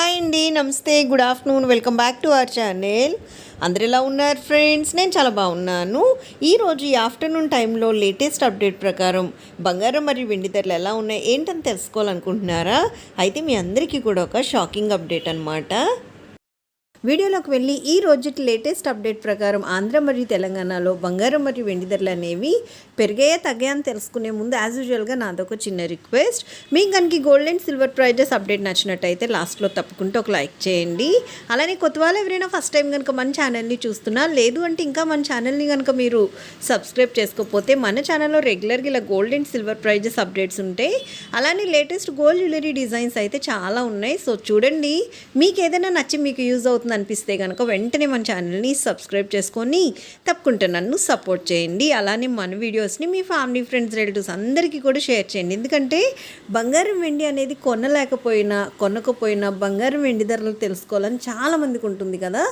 Hi అండి నమస్తే good afternoon welcome back to our channel. అందరు ఎలా ఉన్నారు ఫ్రెండ్స్? నేను చాలా బాగున్నాను. ఈరోజు ఈ ఆఫ్టర్నూన్ టైంలో లేటెస్ట్ అప్డేట్ ప్రకారం బంగారం మరియు వెండి ధరలు ఎలా ఉన్నాయి ఏంటని తెలుసుకోవాలనుకుంటున్నారా? అయితే మీ అందరికీ కూడా ఒక షాకింగ్ అప్డేట్ అనమాట వీడియోలోకి వెళ్ళి ఈ రోజుటి లేటెస్ట్ అప్డేట్ ప్రకారం ఆంధ్ర మరియు తెలంగాణలో బంగారం మరియు వెండి ధరలు అనేవి పెరిగాయా తగ్గాయా అని తెలుసుకునే ముందు యాజ్ యూజువల్గా నాదొక చిన్న రిక్వెస్ట్ మీకు కనుక gold and silver prizes update నచ్చినట్టయితే లాస్ట్లో తప్పకుండా ఒక లైక్ చేయండి. అలానే కొత్త వాళ్ళు ఎవరైనా ఫస్ట్ టైం కనుక మన ఛానల్ని చూస్తున్నా లేదు అంటే ఇంకా మన ఛానల్ని కనుక మీరు సబ్స్క్రైబ్ చేసుకోకపోతే మన ఛానల్లో రెగ్యులర్గా ఇలా gold and silver prizes updates ఉంటాయి అలానే లేటెస్ట్ గోల్డ్ జ్యువెలరీ డిజైన్స్ అయితే చాలా ఉన్నాయి. సో చూడండి మీకు ఏదైనా నచ్చి మీకు యూజ్ అవుతుంది అనిపిస్తే కనుక వెంటనే మన ఛానల్ని సబ్స్క్రైబ్ చేసుకొని తప్పకుండా నన్ను సపోర్ట్ చేయండి. అలానే మన వీడియోస్ని మీ ఫ్యామిలీ ఫ్రెండ్స్ రిలేటివ్స్ అందరికీ కూడా షేర్ చేయండి. ఎందుకంటే బంగారం వెండి అనేది కొనలేకపోయినా కొనకపోయినా బంగారం వెండి ధరలు తెలుసుకోవాలని చాలామందికి ఉంటుంది కదా.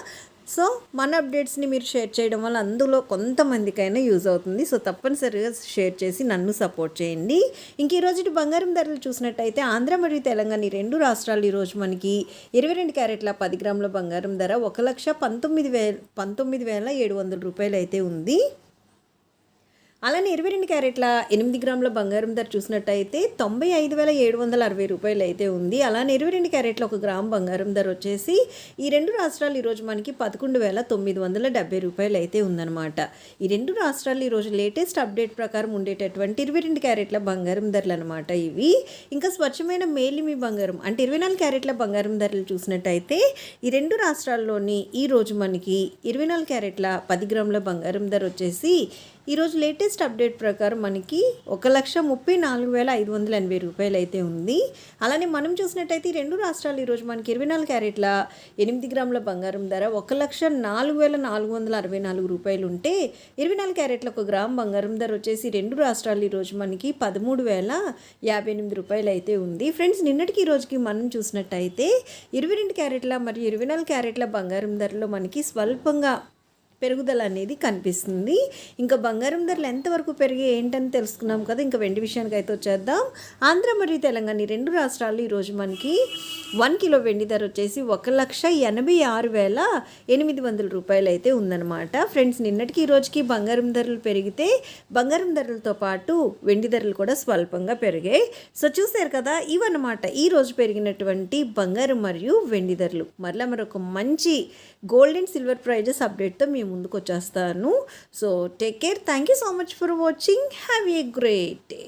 సో మన అప్డేట్స్ని మీరు షేర్ చేయడం వల్ల అందులో కొంతమందికైనా యూజ్ అవుతుంది. సో తప్పనిసరిగా షేర్ చేసి నన్ను సపోర్ట్ చేయండి. ఇంక ఈరోజు బంగారం ధరలు చూసినట్టయితే ఆంధ్ర మరియు తెలంగాణ ఈ రెండు రాష్ట్రాలు ఈరోజు మనకి ఇరవై రెండు క్యారెట్ల పది గ్రాముల బంగారం ధర ఒక లక్ష పంతొమ్మిది వేల పంతొమ్మిది వేల ఏడు వందల రూపాయలు అయితే ఉంది. అలానే ఇరవై రెండు క్యారెట్ల ఎనిమిది గ్రాముల బంగారం ధర చూసినట్టయితే తొంభై ఐదు వేల ఏడు వందల అరవై రూపాయలు అయితే ఉంది. అలానే ఇరవై రెండు క్యారెట్ల ఒక గ్రామ్ బంగారం ధర వచ్చేసి ఈ రెండు రాష్ట్రాలు ఈరోజు మనకి పదకొండు వేల తొమ్మిది వందల డెబ్బై రూపాయలు అయితే ఉందన్నమాట. ఈ రెండు రాష్ట్రాలు ఈరోజు లేటెస్ట్ అప్డేట్ ప్రకారం ఉండేటటువంటి ఇరవై రెండు క్యారెట్ల బంగారం ధరలు అనమాట ఇవి. ఇంకా స్వచ్ఛమైన మేలిమి బంగారం అంటే ఇరవై నాలుగు క్యారెట్ల బంగారం ధరలు చూసినట్టయితే ఈ రెండు రాష్ట్రాల్లోని ఈరోజు మనకి ఇరవై నాలుగు క్యారెట్ల పది గ్రాముల బంగారం ధర వచ్చేసి ఈరోజు లేటెస్ట్ అప్డేట్ ప్రకారం మనకి ఒక లక్ష ముప్పై నాలుగు వేల ఐదు వందల ఎనభై రూపాయలు అయితే ఉంది. అలానే మనం చూసినట్టయితే రెండు రాష్ట్రాలు ఈరోజు మనకి ఇరవై నాలుగు క్యారెట్ల ఎనిమిది గ్రాముల బంగారం ధర ఒక లక్ష నాలుగు వేల నాలుగు వందల అరవై నాలుగు రూపాయలు ఉంటే ఇరవై నాలుగు క్యారెట్ల ఒక గ్రామ్ బంగారం ధర వచ్చేసి రెండు రాష్ట్రాలు ఈరోజు మనకి పదమూడు వేల యాభై ఎనిమిది రూపాయలు అయితే ఉంది. ఫ్రెండ్స్ నిన్నటికి ఈ రోజుకి మనం చూసినట్టయితే ఇరవై రెండు క్యారెట్ల మరియు ఇరవై నాలుగు క్యారెట్ల బంగారం ధరలో మనకి స్వల్పంగా పెరుగుదల అనేది కనిపిస్తుంది. ఇంకా బంగారం ధరలు ఎంతవరకు పెరిగి ఏంటని తెలుసుకున్నాం కదా ఇంకా వెండి విషయానికి అయితే వచ్చేద్దాం. ఆంధ్ర మరియు తెలంగాణ ఈ రెండు రాష్ట్రాలు ఈరోజు మనకి వన్ కిలో వెండి ధర వచ్చేసి ఒక లక్ష ఎనభై ఆరు వేల ఎనిమిది వందల రూపాయలు అయితే ఉందన్నమాట. ఫ్రెండ్స్ నిన్నటికి ఈ రోజుకి బంగారం ధరలు పెరిగితే బంగారం ధరలతో పాటు వెండి ధరలు కూడా స్వల్పంగా పెరిగాయి. సో చూసారు కదా ఇవన్నమాట. ఈ రోజు పెరిగినటువంటి బంగారం మరియు వెండి ధరలు. మరలా మరొక మంచి గోల్డ్ అండ్ సిల్వర్ ప్రైజెస్ అప్డేట్తో మేము ముందుకు వచ్చేస్తాను so take care thank you so much for watching have a great day